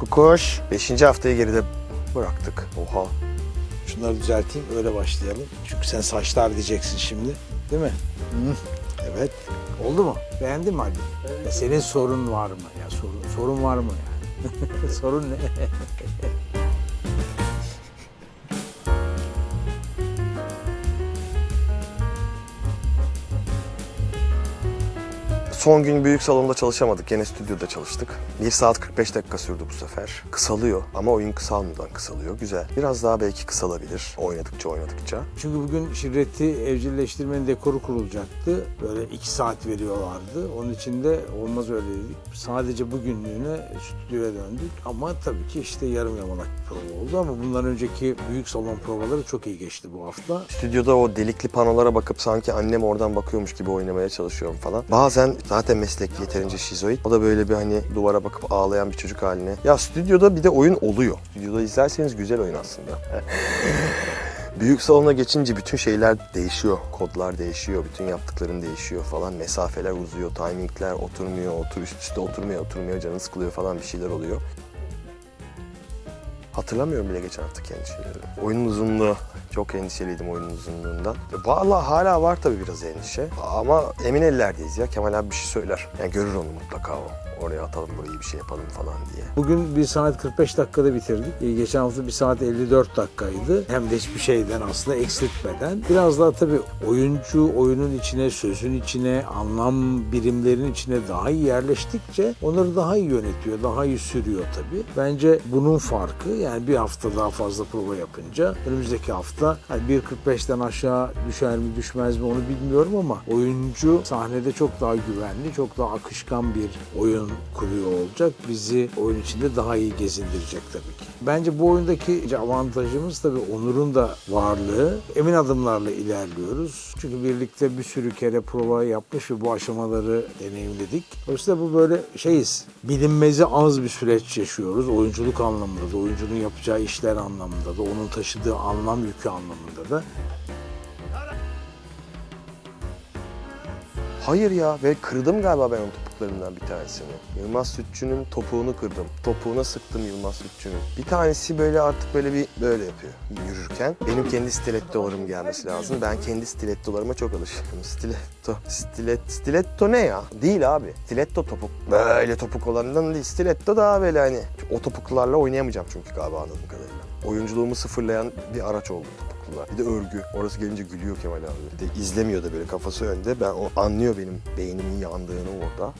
kukuş. Beşinci haftayı geride bıraktık. Oha. Şunları düzelteyim öyle başlayalım. Çünkü sen saçlar diyeceksin şimdi. Değil mi? Hı. Evet. Oldu mu? Beğendin mi Ali? Ya senin sorun var mı? Ya sorun, sorun var mı yani? sorun ne? Son gün büyük salonda çalışamadık. Yine stüdyoda çalıştık. 1 saat 45 dakika sürdü bu sefer. Kısalıyor ama oyun kısalmadan kısalıyor. Güzel. Biraz daha belki kısalabilir oynadıkça oynadıkça. Çünkü bugün şirreti evcilleştirmenin dekoru kurulacaktı. Böyle iki saat veriyorlardı. Onun için de olmaz öyle dedik. Sadece bugünlüğüne stüdyoya döndük. Ama tabii ki işte yarım yamalak bir prova oldu. Ama bundan önceki büyük salon provaları çok iyi geçti bu hafta. Stüdyoda o delikli panolara bakıp sanki annem oradan bakıyormuş gibi oynamaya çalışıyorum falan. Bazen zaten meslek yeterince şizoid. O da böyle bir hani duvara bakıp ağlayan bir çocuk haline. Ya stüdyoda bir de oyun oluyor. Stüdyoda izlerseniz güzel oyun aslında. Büyük salona geçince bütün şeyler değişiyor. Kodlar değişiyor, bütün yaptıkların değişiyor falan. Mesafeler uzuyor, timingler oturmuyor, otur üst üste oturmuyor, oturmuyor, canı sıkılıyor falan bir şeyler oluyor. Hatırlamıyorum bile geçen haftaki endişeleri. Oyunun uzunluğu. Çok endişeliydim oyunun uzunluğundan. Vallahi hala var tabii biraz endişe. Ama emin ellerdeyiz ya. Kemal abi bir şey söyler. Yani görür onu mutlaka o. Oraya atalım burayı bir şey yapalım falan diye. Bugün 1 saat 45 dakikada bitirdik. Ee, Geçen hafta 1 saat 54 dakikaydı. Hem de hiçbir şeyden aslında eksiltmeden. Biraz daha tabii oyuncu oyunun içine, sözün içine, anlam birimlerin içine daha iyi yerleştikçe onları daha iyi yönetiyor, daha iyi sürüyor tabii. Bence bunun farkı yani bir hafta daha fazla prova yapınca önümüzdeki hafta hani 1.45'ten aşağı düşer mi düşmez mi onu bilmiyorum ama oyuncu sahnede çok daha güvenli, çok daha akışkan bir oyun kuruyor olacak. Bizi oyun içinde daha iyi gezindirecek tabii ki. Bence bu oyundaki avantajımız tabii Onur'un da varlığı. Emin adımlarla ilerliyoruz. Çünkü birlikte bir sürü kere prova yapmış ve bu aşamaları deneyimledik. Dolayısıyla bu böyle şeyiz. Bilinmezi az bir süreç yaşıyoruz. Oyunculuk anlamında da, oyuncunun yapacağı işler anlamında da, onun taşıdığı anlam yükü anlamında da. Hayır ya ve kırdım galiba ben onun topuklarından bir tanesini. Yılmaz Sütçü'nün topuğunu kırdım. Topuğuna sıktım Yılmaz Sütçü'nün. Bir tanesi böyle artık böyle bir böyle yapıyor yürürken. Benim kendi stilettolarım gelmesi lazım. Ben kendi stilettolarıma çok alışıkım. Stiletto. Stilet, stiletto ne ya? Değil abi. Stiletto topuk. Böyle topuk olanından değil. Stiletto daha böyle hani. O topuklarla oynayamayacağım çünkü galiba anladığım kadarıyla. Oyunculuğumu sıfırlayan bir araç oldu topuklular. Bir de örgü. Orası gelince gülüyor Kemal abi. Bir de izlemiyor da böyle kafası önde. Ben o anlıyor benim beynimin yandığını orada.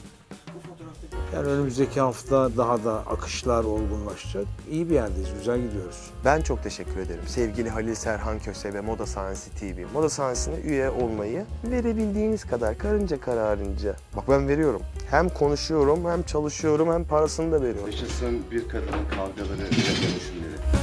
Yani önümüzdeki hafta daha da akışlar olgunlaşacak. İyi bir yerdeyiz, güzel gidiyoruz. Ben çok teşekkür ederim. Sevgili Halil Serhan Köse ve Moda Sahnesi TV. Moda Sahnesi'ne üye olmayı verebildiğiniz kadar karınca kararınca. Bak ben veriyorum. Hem konuşuyorum hem çalışıyorum hem parasını da veriyorum. Yaşasın bir kadının kavgaları ve dönüşümleri.